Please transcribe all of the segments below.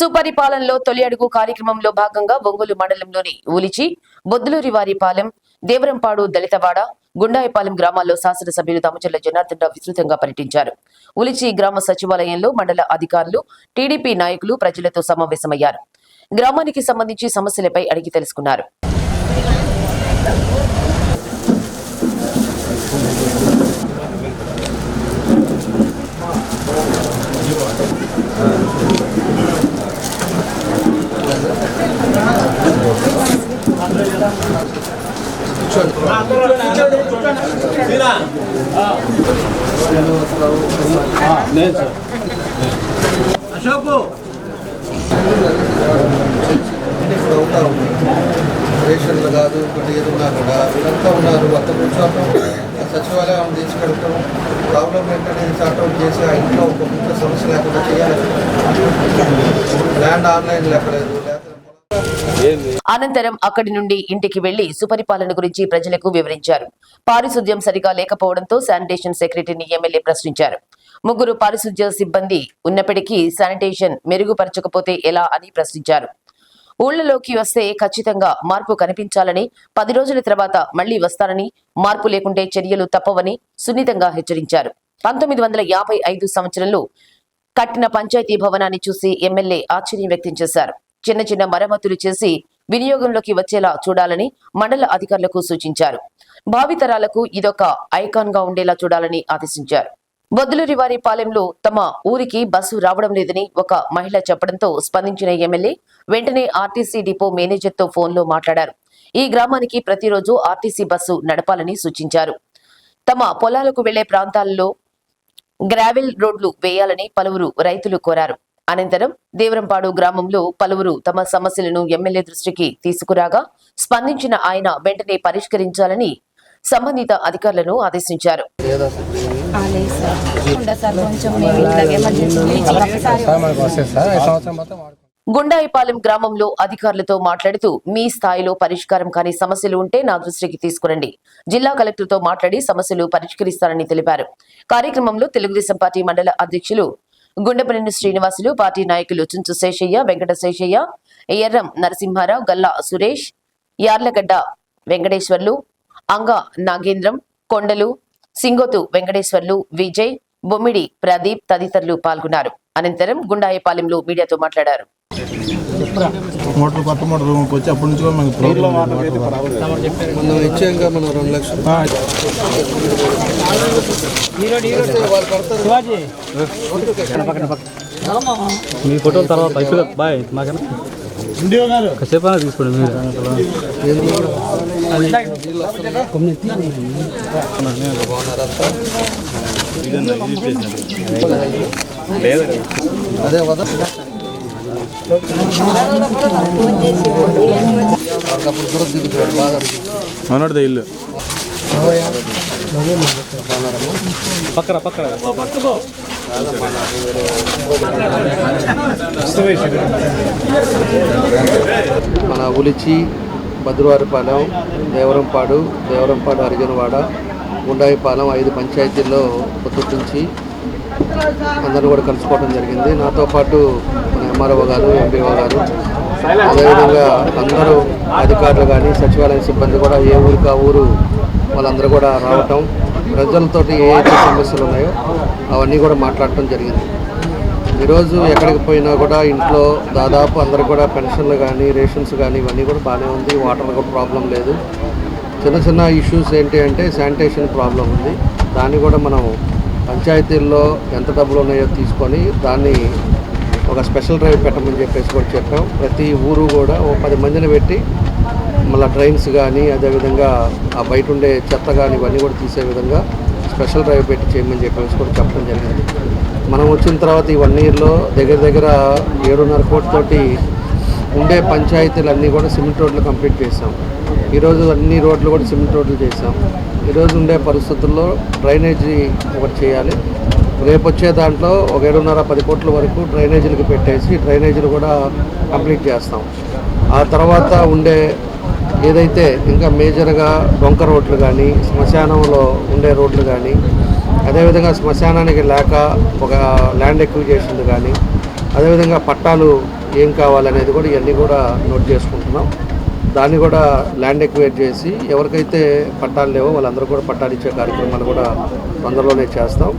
సుపరిపాలనలో తొలి అడుగు కార్యక్రమంలో భాగంగా ఒంగోలు మండలంలోని ఉలిచి బొద్దులూరి వారిపాలెం దేవరంపాడు దళితవాడ గుండాయపాలెం గ్రామాల్లో శాసనసభ్యులు దామచర్ల జనార్దన్ రావు విస్తృతంగా పర్యటించారు. ఉలిచి గ్రామ సచివాలయంలో మండల అధికారులు టీడీపీ నాయకులు ప్రజలతో సమావేశమయ్యారు. గ్రామానికి సంబంధించి సమస్యలపై అడిగి తెలుసుకున్నారు. ఇక్కడ రేషన్లు కాదు ఇంకోటి ఏది ఉన్నా కూడా వీళ్ళంతా ఉన్నారు కొత్త కూర్చోవటం సచివాలయం తీసుకెళ్ళటం ప్రాబ్లం ఏంటంటే చాటం చేసి ఆ ఇంట్లో ఒక ముఖ్య సమస్య లేకుండా చేయాలి ల్యాండ్ ఆన్లైన్ లేకలేదు అనంతరం అక్కడి నుండి ఇంటికి వెళ్ళి సుపరిపాలన గురించి ప్రజలకు వివరించారు. పారిశుద్ధ్యం సరిగా లేకపోవడంతో శానిటేషన్ సెక్రటరీని ఎమ్మెల్యే ప్రశ్నించారు. ముగ్గురు పారిశుద్ధ్య సిబ్బంది ఉన్నప్పటికీ శానిటేషన్ మెరుగుపరచకపోతే ఎలా అని ప్రశ్నించారు. ఊళ్ళలోకి వస్తే ఖచ్చితంగా మార్పు కనిపించాలని పది రోజుల తర్వాత మళ్ళీ వస్తానని మార్పు లేకుంటే చర్యలు తప్పవని సున్నితంగా హెచ్చరించారు. పంతొమ్మిది వందల యాభై ఐదు సంవత్సరంలో కట్టిన పంచాయతీ భవనాన్ని చూసి ఎమ్మెల్యే ఆశ్చర్యం వ్యక్తం చేశారు. చిన్న చిన్న మరమ్మతులు చేసి వినియోగంలోకి వచ్చేలా చూడాలని మండల అధికారులకు సూచించారు. భావితరాలకు ఇదొక ఐకాన్గా ఉండేలా చూడాలని ఆదేశించారు. బొద్దులూరి వారి పాలెంలో తమ ఊరికి బస్సు రావడం లేదని ఒక మహిళ చెప్పడంతో స్పందించిన ఎమ్మెల్యే వెంటనే ఆర్టీసీ డిపో మేనేజర్తో ఫోన్లో మాట్లాడారు. ఈ గ్రామానికి ప్రతిరోజు ఆర్టీసీ బస్సు నడపాలని సూచించారు. తమ పొలాలకు వెళ్ళే ప్రాంతాల్లో గ్రావెల్ రోడ్లు వేయాలని పలువురు రైతులు కోరారు. అనంతరం దేవరంపాడు గ్రామంలో పలువురు తమ సమస్యలను ఎమ్మెల్యే దృష్టికి తీసుకురాగా స్పందించిన ఆయన వెంటనే పరిష్కరించాలని సంబంధిత అధికారులను ఆదేశించారు. గుండాయిపాలెం గ్రామంలో అధికారులతో మాట్లాడుతూ మీ స్థాయిలో పరిష్కారం కాని సమస్యలు ఉంటే నా దృష్టికి తీసుకురండి. జిల్లా కలెక్టర్తో మాట్లాడి సమస్యలు పరిష్కరిస్తారని తెలిపారు. కార్యక్రమంలో తెలుగుదేశం పార్టీ మండల అధ్యక్షులు గుండెపల్లిని శ్రీనివాసులు పార్టీ నాయకులు చుంచు శేషయ్య వెంకట శేషయ్య ఎర్రం నరసింహారావు గల్లా సురేష్ యార్లగడ్డ వెంకటేశ్వర్లు అంగ నాగేంద్రం కొండలు సింగోతు వెంకటేశ్వర్లు విజయ్ బొమ్మిడి ప్రదీప్ తదితరులు పాల్గొన్నారు. అనంతరం గుండాయపాలెంలో మీడియాతో మాట్లాడారు. మోటార్ కొత్త మోటార్ రూమ్కి వచ్చి అప్పటి నుంచి కూడా మనకి ప్రాబ్లం మనం ఇచ్చాక మనం రెండు లక్షలు. మీ ఫోటోల తర్వాత అయిపోయి బాయ్ మాకన్నా? కాసేపు తీసుకోండి మీరు. అదే. వద మనోడిదే ఇల్లు. పక్కన పక్కన మన ఉలిచి భద్రవారిపాలెం దేవరంపాడు దేవరంపాడు హరిజనవాడ గుండాయిపాలెం ఐదు పంచాయతీల్లో పొద్దుటి నుంచి అందరూ కూడా కలుసుకోవడం జరిగింది. నాతో పాటు ఎంఆర్ఓ గారు ఎంపీఓ గారు. అదేవిధంగా అందరూ అధికారులు కానీ సచివాలయ సిబ్బంది కూడా ఏ ఊరికి ఆ ఊరు వాళ్ళందరూ కూడా రావటం ప్రజలతోటి ఏ సమస్యలు ఉన్నాయో అవన్నీ కూడా మాట్లాడటం జరిగింది. ఈరోజు ఎక్కడికి పోయినా కూడా ఇంట్లో దాదాపు అందరు కూడా పెన్షన్లు కానీ రేషన్స్ కానీ ఇవన్నీ కూడా బాగానే ఉంది. వాటర్ కూడా ప్రాబ్లం లేదు. చిన్న చిన్న ఇష్యూస్ ఏంటి అంటే శానిటేషన్ ప్రాబ్లం ఉంది. దాన్ని కూడా మనం పంచాయతీల్లో ఎంత డబ్బులు ఉన్నాయో తీసుకొని దాన్ని ఒక స్పెషల్ డ్రైవ్ పెట్టమని చెప్పేసి కూడా చెప్పాం. ప్రతి ఊరు కూడా ఓ పది మందిని పెట్టి మళ్ళీ ట్రైన్స్ కానీ అదేవిధంగా ఆ బయట ఉండే చెత్త కానీ ఇవన్నీ కూడా తీసే విధంగా స్పెషల్ డ్రైవ్ పెట్టి చేయమని చెప్పేసి కూడా చెప్పడం జరిగింది. మనం వచ్చిన తర్వాత ఈ వన్ ఇయర్లో దగ్గర దగ్గర ఏడున్నర కోట్లతోటి ఉండే పంచాయతీలన్నీ కూడా సిమెంట్ రోడ్లు కంప్లీట్ చేసాం ఈరోజు అన్ని రోడ్లు కూడా సిమెంట్ రోడ్లు చేసాం ఈరోజు ఉండే పరిస్థితుల్లో డ్రైనేజీ ఒకటి చేయాలి. రేపు వచ్చే దాంట్లో ఒక ఏడున్నర పది కోట్ల వరకు డ్రైనేజీలకు పెట్టేసి డ్రైనేజీలు కూడా కంప్లీట్ చేస్తాం. ఆ తర్వాత ఉండే ఏదైతే ఇంకా మేజర్గా డొంక రోడ్లు కానీ శ్మశానంలో ఉండే రోడ్లు కానీ అదేవిధంగా శ్మశానానికి లేక ఒక ల్యాండ్ ఎక్విజేషన్ కానీ అదేవిధంగా పట్టాలు ఏం కావాలనేది కూడా ఇవన్నీ కూడా నోట్ చేసుకుంటున్నాం. దాన్ని కూడా ల్యాండ్ ఎక్వేట్ చేసి ఎవరికైతే పట్టాలు లేవో వాళ్ళందరూ కూడా పట్టాలు ఇచ్చే కార్యక్రమాలు కూడా తొందరలోనే చేస్తాం.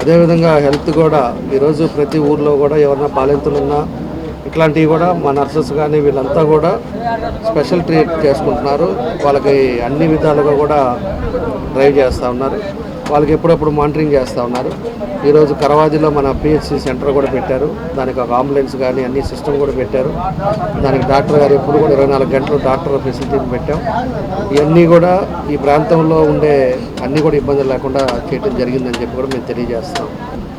అదేవిధంగా హెల్త్ కూడా ఈరోజు ప్రతి ఊర్లో కూడా ఎవరైనా బాలింతలు ఉన్నా ఇట్లాంటివి కూడా మా నర్సెస్ కానీ వీళ్ళంతా కూడా స్పెషల్ ట్రీట్ చేసుకుంటున్నారు. వాళ్ళకి అన్ని విధాలుగా కూడా డ్రైవ్ చేస్తూ ఉన్నారు. వాళ్ళకి ఎప్పుడప్పుడు మానిటరింగ్ చేస్తూ ఉన్నారు. ఈరోజు కరవాదిలో మన పిహెచ్సి సెంటర్ కూడా పెట్టారు. దానికి ఒక అంబులెన్స్ కానీ అన్ని సిస్టమ్ కూడా పెట్టారు. దానికి డాక్టర్ గారు ఎప్పుడు కూడా ఇరవై నాలుగు గంటలు డాక్టర్ ఫెసిలిటీని పెట్టాం. ఇవన్నీ కూడా ఈ ప్రాంతంలో ఉండే అన్నీ కూడా ఇబ్బందులు లేకుండా చేయడం జరిగిందని చెప్పి కూడా మేము తెలియజేస్తాం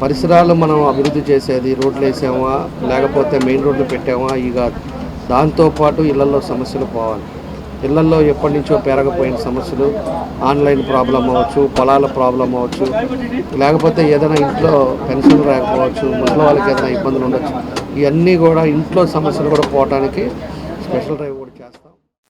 పరిసరాలు మనం అభివృద్ధి చేసేది రోడ్లు వేసామా లేకపోతే మెయిన్ రోడ్లు పెట్టామా ఇక దాంతోపాటు ఇళ్ళలో సమస్యలు పోవాలి. ఇళ్ళలో ఎప్పటి నుంచో పెరగపోయిన సమస్యలు ఆన్లైన్ ప్రాబ్లం అవ్వచ్చు పొలాల ప్రాబ్లం అవ్వచ్చు లేకపోతే ఏదైనా ఇంట్లో పెన్షన్ రాకపోవచ్చు ముసలి వాళ్ళకి ఏదైనా ఇబ్బందులు ఉండొచ్చు. ఇవన్నీ కూడా ఇంట్లో సమస్యలు కూడా పోవడానికి స్పెషల్ డ్రైవ్ కూడా చేస్తాం.